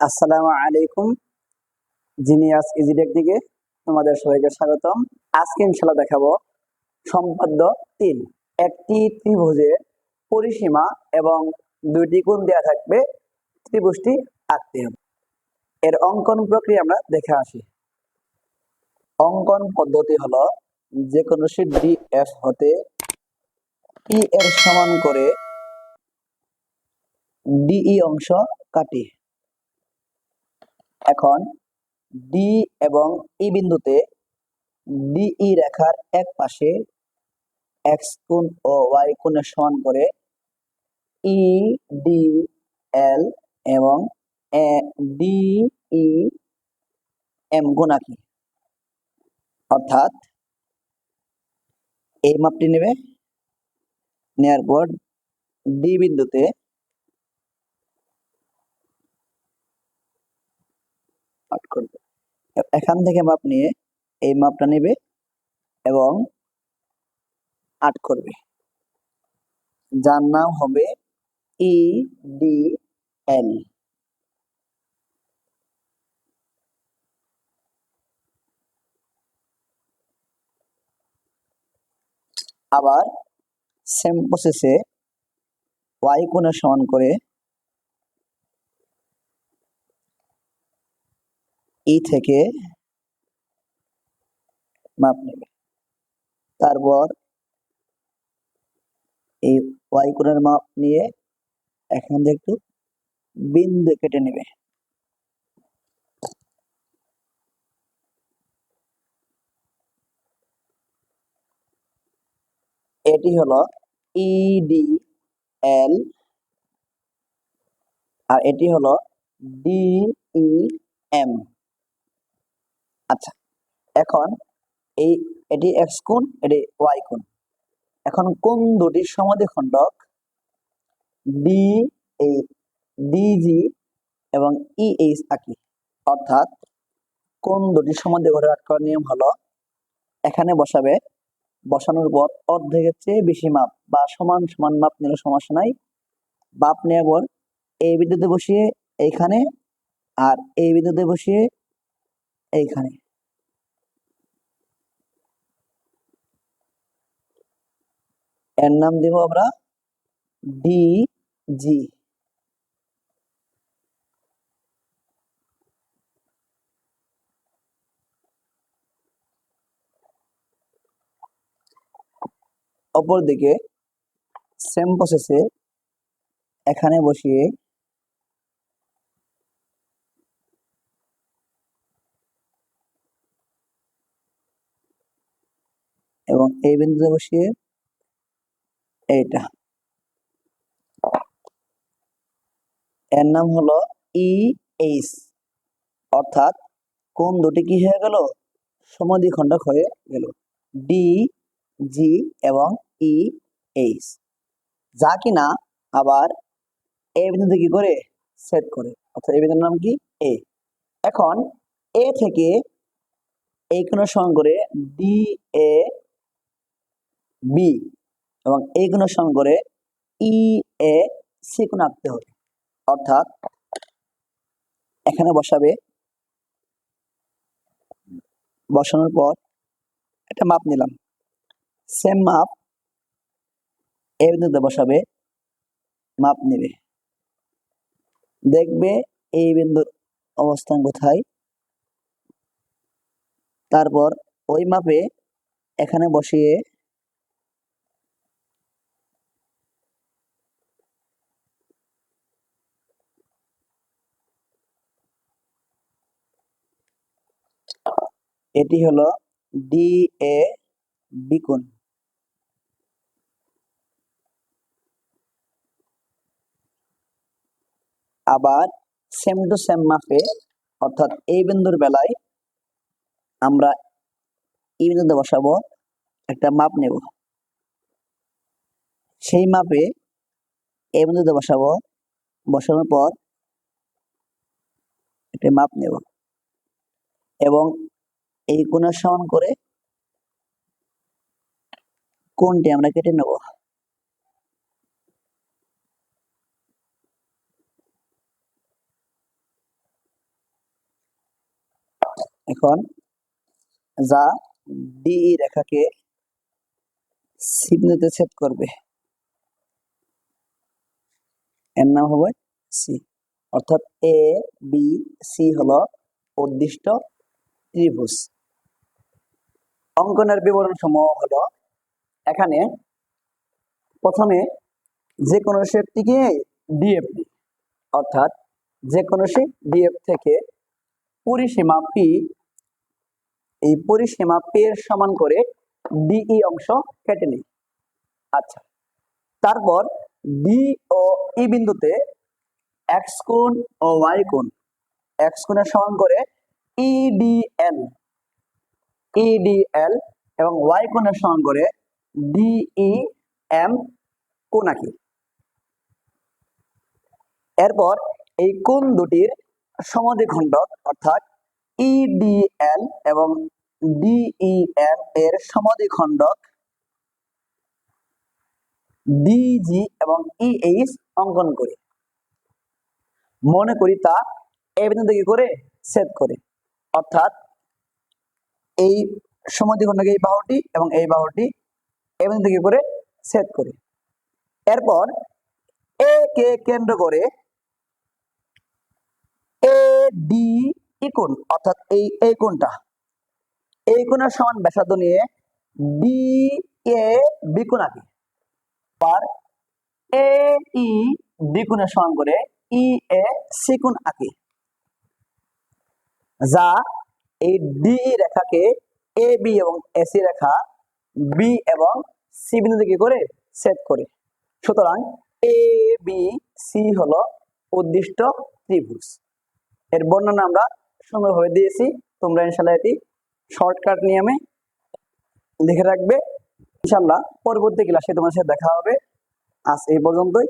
আসসালামু আলাইকুম। জিনিয়াস ইজিটেক দিকে তোমাদের সবাইকে স্বাগতম। আজকে ইনশাল্লাহ দেখাবো সম্পাদ্য তিন। একটি ত্রিভুজের পরিসীমা এবং দুইটি কোণ দেওয়া থাকবে ত্রিভুজটি আঁকতে হবে এর অঙ্কন প্রক্রিয়া আমরা দেখে আসি। অঙ্কন পদ্ধতি হলো যে কোনো শীট ডি এফ হতে ই এর সমান করে ডিই অংশ কাটি। এখন ডি এবং ই বিন্দুতে ডিই রেখার এক পাশে এক্স কোণ ও ওয়াই কোণের সমান করে ই ডি এল এবং ডি ই এম গুণ আঁকি। অর্থাৎ এই মাপটি নেবে। নেয়ার পর ডি বিন্দুতে আট করবে এখান থেকে মাপ নিয়ে এই মাপটা নেবে এবং আট করবে। যার নাম হবে ই ডি এল আবার সেম প্রসেসে ওয়াই কোণের সমান করে ই থেকে মাপ নেবে। তারপর এই ওয়াই কোণের মাপ নিয়ে এখান থেকে একটু বিন্দু কেটে নেবে। এটি হলো ইডি এল আর এটি হলো ডিই এম আচ্ছা এখন এই, এটি এক্স কোণ, এটি ওয়াই কোণ। এখন কোন দুটি সমাধিখণ্ডক ডি এই ডিজি এবং ইএইচ আঁকি অর্থাৎ কোন দুটি সমাধি ঘরে আটকার নিয়ম হলো, এখানে বসাবে, বসানোর পর অর্ধেকের চেয়ে বেশি মাপ বা সমান সমান মাপ নিলে সমস্যা নাই। মাপ নেওয়ার পর এই বিন্দুতে বসিয়ে এইখানে আর এই বিন্দুতে বসিয়ে এইখানে। এর নাম দিব আমরা ডি জি। অপরদিকে সেম প্রসেসে এখানে বসিয়ে এবং এই বিন্দুতে বসিয়ে এইটা। এর নাম হলো ই এইচ অর্থাৎ কোন দুটি কি হয়ে গেল? সমাধিখণ্ডক হয়ে গেল। ডি জি এবং ই এইচ যা কিনা আবার এ বিন্দুতে কি করে? সেট করে। অর্থাৎ এই বিন্দুর নাম কি? এ এখন এ থেকে এই কোণ সমান করে ডি এ বি এবং এই কোণ সমান করে ই এ সি কোণ আঁকতে হবে। অর্থাৎ এখানে বসাবে, বসানোর পর একটা মাপ নিলাম। সেম মাপ এই বিন্দুতে বসাবে, মাপ নেবে। দেখবে এই বিন্দুর অবস্থান কোথায়? তারপর ওই মাপে এখানে বসিয়ে এটি হলো ডি এ বিকুন আবার সেম টু সেম মাপে অর্থাৎ এই বিন্দুর বেলায় আমরা এই বিন্দুতে বসাবো একটা মাপ নেব। সেই মাপে এই বিন্দুতে বসাবো, বসানোর পর একটা মাপ নেব। এবং এই কোণের সমান করে কোনটি আমরা কেটে নেব? এখন যা ডিই রেখাকে সি বিন্দুতে ছেদ করবে, এর নাম হবে সি অর্থাৎ এ বি সি হলো উদ্দিষ্ট ত্রিভুজ। অঙ্কনের বিবরণ সমূহ হলো, এখানে প্রথমে যে কোনো শেপটিকে ডিএফ অর্থাৎ যে কোনো শেপ ডিএফ থেকে পরিসীমা পি এই পরিসীমা পি এর সমান করে ডিই অংশ কেটে নিই। আচ্ছা তারপর ডি ও ই বিন্দুতে এক্স কোণ ও ওয়াই কোণ এক্স কোণের সমান করে E ইডিএল এবং ওয়াই কোণের সমান করে ডিই এম কোণ আঁকি এরপর এই কোণ দুটির সমাধিখণ্ডক অর্থাৎ ইডিএল এবং ডিইএম এর সমাধিখণ্ডক ডিজি এবং ইএইচ অঙ্কন করি। মনে করি তা এ বিন্দু থেকে করে ছেদ করে? অর্থাৎ এই সমাধিখণ্ডক এই বাহুটি এবং এই বাহুটি এ বিন্দু থেকে করে ছেদ করে। এরপর এ কে কেন্দ্র করে এ ডি ই কোণ, অর্থাৎ এই এই কোণটা। এই কোণের সমান ব্যাসার্ধ নিয়ে ডি এ বিকোণ আঁকি। আর এ ই দ্বিগুণের সমান করে ই এ সিকুণ আঁকি। যা এই ডি রেখাকে এ বি এবং এসি রেখা বি এবং সি বিন্দু থেকে করে? সেট করে। সুতরাং এ বি সি হলো উদ্দিষ্ট ত্রিভুজ। এর বর্ণনা আমরা সুন্দরভাবে দিয়েছি। তোমরা ইনশাল্লাহ এটি শর্টকাট নিয়মে লিখে রাখবে। ইনশাল্লাহ পরবর্তী ক্লাসে তোমার সাথে দেখা হবে। আজ এই পর্যন্তই।